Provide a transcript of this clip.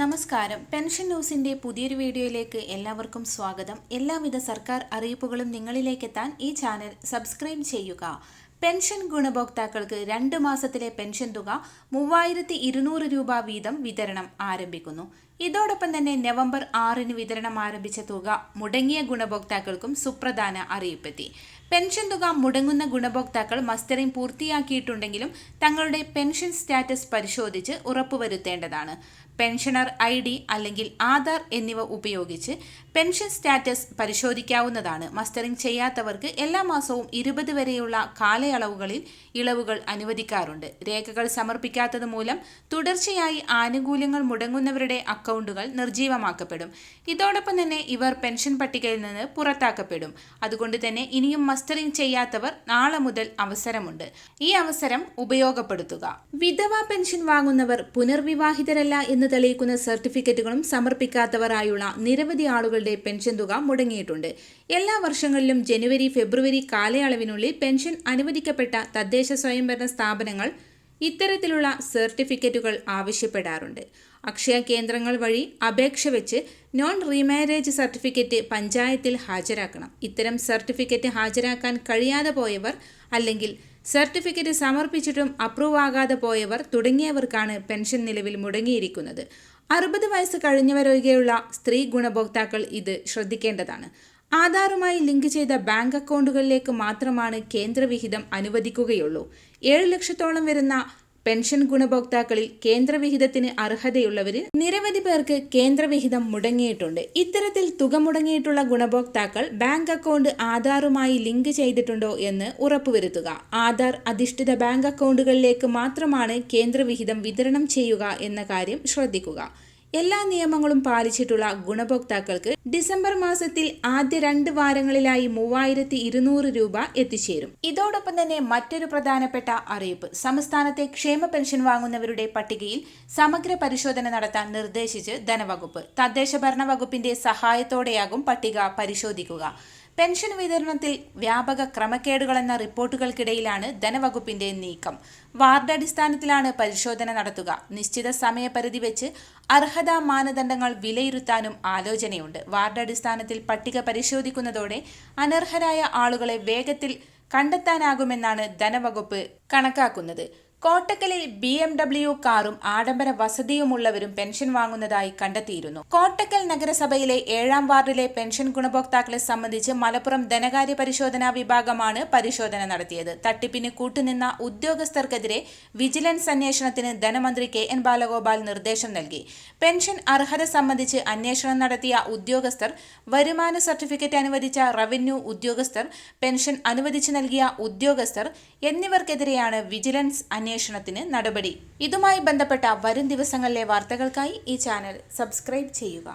നമസ്കാരം. പെൻഷൻ ന്യൂസിന്റെ പുതിയൊരു വീഡിയോയിലേക്ക് എല്ലാവർക്കും സ്വാഗതം. എല്ലാവിധ സർക്കാർ അറിയിപ്പുകളും നിങ്ങളിലേക്കെത്താൻ ഈ ചാനൽ സബ്സ്ക്രൈബ് ചെയ്യുക. പെൻഷൻ ഗുണഭോക്താക്കൾക്ക് രണ്ട് മാസത്തിലെ പെൻഷൻ തുക മൂവായിരത്തി ഇരുന്നൂറ് രൂപ വീതം വിതരണം ആരംഭിക്കുന്നു. ഇതോടൊപ്പം തന്നെ നവംബർ ആറിന് വിതരണം ആരംഭിച്ച തുക മുടങ്ങിയ ഗുണഭോക്താക്കൾക്കും സുപ്രധാന അറിയിപ്പെത്തി. പെൻഷൻ തുക മുടങ്ങുന്ന ഗുണഭോക്താക്കൾ മസ്റ്ററിംഗ് പൂർത്തിയാക്കിയിട്ടുണ്ടെങ്കിലും തങ്ങളുടെ പെൻഷൻ സ്റ്റാറ്റസ് പരിശോധിച്ച് ഉറപ്പുവരുത്തേണ്ടതാണ്. പെൻഷനർ ഐ ഡി അല്ലെങ്കിൽ ആധാർ എന്നിവ ഉപയോഗിച്ച് പെൻഷൻ സ്റ്റാറ്റസ് പരിശോധിക്കാവുന്നതാണ്. മസ്റ്ററിംഗ് ചെയ്യാത്തവർക്ക് എല്ലാ മാസവും ഇരുപത് വരെയുള്ള കാലയളവുകളിൽ ഇളവുകൾ അനുവദിക്കാറുണ്ട്. രേഖകൾ സമർപ്പിക്കാത്തത് മൂലം തുടർച്ചയായി ആനുകൂല്യങ്ങൾ മുടങ്ങുന്നവരുടെ അക്കൗണ്ടുകൾ നിർജീവമാക്കപ്പെടും. ഇതോടൊപ്പം തന്നെ ഇവർ പെൻഷൻ പട്ടികയിൽ നിന്ന് പുറത്താക്കപ്പെടും. അതുകൊണ്ട് തന്നെ ഇനിയും മസ്റ്ററിംഗ് ചെയ്യാത്തവർ നാളെ മുതൽ അവസരമുണ്ട്. ഈ അവസരം ഉപയോഗപ്പെടുത്തുക. വിധവാ പെൻഷൻ വാങ്ങുന്നവർ പുനർവിവാഹിതരല്ല എന്ന് തെളിയിക്കുന്ന സർട്ടിഫിക്കറ്റുകളും സമർപ്പിക്കാത്തവരായുള്ള നിരവധി ആളുകളുടെ പെൻഷൻ തുക മുടങ്ങിയിട്ടുണ്ട്. എല്ലാ വർഷങ്ങളിലും ജനുവരി ഫെബ്രുവരി കാലയളവിനുള്ളിൽ പെൻഷൻ അനുവദിക്കപ്പെട്ട തദ്ദേശ സ്വയംഭരണ സ്ഥാപനങ്ങൾ ഇത്തരത്തിലുള്ള സർട്ടിഫിക്കറ്റുകൾ ആവശ്യപ്പെടാറുണ്ട്. അക്ഷയ കേന്ദ്രങ്ങൾ വഴി അപേക്ഷ വെച്ച് നോൺ റീമാരേജ് സർട്ടിഫിക്കറ്റ് പഞ്ചായത്തിൽ ഹാജരാക്കണം. ഇത്തരം സർട്ടിഫിക്കറ്റ് ഹാജരാക്കാൻ കഴിയാതെ പോയവർ അല്ലെങ്കിൽ സർട്ടിഫിക്കറ്റ് സമർപ്പിച്ചിട്ടും അപ്രൂവ് ആകാതെ പോയവർ തുടങ്ങിയവർക്കാണ് പെൻഷൻ നിലവിൽ മുടങ്ങിയിരിക്കുന്നത്. അറുപത് വയസ്സ് കഴിഞ്ഞവരൊഴികെയുള്ള സ്ത്രീ ഗുണഭോക്താക്കൾ ഇത് ശ്രദ്ധിക്കേണ്ടതാണ്. ആധാറുമായി ലിങ്ക് ചെയ്ത ബാങ്ക് അക്കൗണ്ടുകളിലേക്ക് മാത്രമാണ് കേന്ദ്രവിഹിതം അനുവദിക്കുകയുള്ളൂ. ഏഴ് ലക്ഷത്തോളം വരുന്ന പെൻഷൻ ഗുണഭോക്താക്കളിൽ കേന്ദ്രവിഹിതത്തിന് അർഹതയുള്ളവരിൽ നിരവധി പേർക്ക് കേന്ദ്രവിഹിതം മുടങ്ങിയിട്ടുണ്ട്. ഇത്തരത്തിൽ തുക മുടങ്ങിയിട്ടുള്ള ഗുണഭോക്താക്കൾ ബാങ്ക് അക്കൗണ്ട് ആധാറുമായി ലിങ്ക് ചെയ്തിട്ടുണ്ടോ എന്ന് ഉറപ്പുവരുത്തുക. ആധാർ അധിഷ്ഠിത ബാങ്ക് അക്കൗണ്ടുകളിലേക്ക് മാത്രമാണ് കേന്ദ്രവിഹിതം വിതരണം ചെയ്യുക എന്ന കാര്യം ശ്രദ്ധിക്കുക. എല്ലാ നിയമങ്ങളും പാലിച്ചിട്ടുള്ള ഗുണഭോക്താക്കൾക്ക് ഡിസംബർ മാസത്തിൽ ആദ്യ രണ്ട് വാരങ്ങളിലായി മൂവായിരത്തി ഇരുന്നൂറ് രൂപ എത്തിച്ചേരും. ഇതോടൊപ്പം തന്നെ മറ്റൊരു പ്രധാനപ്പെട്ട അറിയിപ്പ്. സംസ്ഥാനത്തെ ക്ഷേമ പെൻഷൻ വാങ്ങുന്നവരുടെ പട്ടികയിൽ സമഗ്ര പരിശോധന നടത്താൻ നിർദ്ദേശിച്ച് ധനവകുപ്പ്. തദ്ദേശ ഭരണ വകുപ്പിന്റെ സഹായത്തോടെയാകും പട്ടിക പരിശോധിക്കുക. പെൻഷൻ വിതരണത്തിൽ വ്യാപക ക്രമക്കേടുകളെന്ന റിപ്പോർട്ടുകൾക്കിടയിലാണ് ധനവകുപ്പിന്റെ നീക്കം. വാർഡ് അടിസ്ഥാനത്തിലാണ് പരിശോധന നടത്തുക. നിശ്ചിത സമയപരിധി വെച്ച് അർഹതാ മാനദണ്ഡങ്ങൾ വിലയിരുത്താനും ആലോചനയുണ്ട്. വാർഡ് അടിസ്ഥാനത്തിൽ പട്ടിക പരിശോധിക്കുന്നതോടെ അനർഹരായ ആളുകളെ വേഗത്തിൽ കണ്ടെത്താനാകുമെന്നാണ് ധനവകുപ്പ് കണക്കാക്കുന്നത്. കോട്ടക്കലിൽ ബി എം ഡബ്ല്യു കാറും ആഡംബര വസതിയുമുള്ളവരും പെൻഷൻ വാങ്ങുന്നതായി കണ്ടെത്തിയിരുന്നു. കോട്ടക്കൽ നഗരസഭയിലെ ഏഴാം വാർഡിലെ പെൻഷൻ ഗുണഭോക്താക്കളെ സംബന്ധിച്ച് മലപ്പുറം ധനകാര്യ പരിശോധനാ വിഭാഗമാണ് പരിശോധന നടത്തിയത്. തട്ടിപ്പിന് കൂട്ടുനിന്ന ഉദ്യോഗസ്ഥർക്കെതിരെ വിജിലൻസ് അന്വേഷണത്തിന് ധനമന്ത്രി കെ എൻ ബാലഗോപാൽ നിർദ്ദേശം നൽകി. പെൻഷൻ അർഹത സംബന്ധിച്ച് അന്വേഷണം നടത്തിയ ഉദ്യോഗസ്ഥർ വരുമാന സർട്ടിഫിക്കറ്റ് അനുവദിച്ച റവന്യൂ ഉദ്യോഗസ്ഥർ പെൻഷൻ അനുവദിച്ചു നൽകിയ ഉദ്യോഗസ്ഥർ എന്നിവർക്കെതിരെയാണ് വിജിലൻസ് അന്വേഷണത്തിന് നടപടി. ഇതുമായി ബന്ധപ്പെട്ട വരും ദിവസങ്ങളിലെ വാർത്തകൾക്കായി ഈ ചാനൽ സബ്സ്ക്രൈബ് ചെയ്യുക.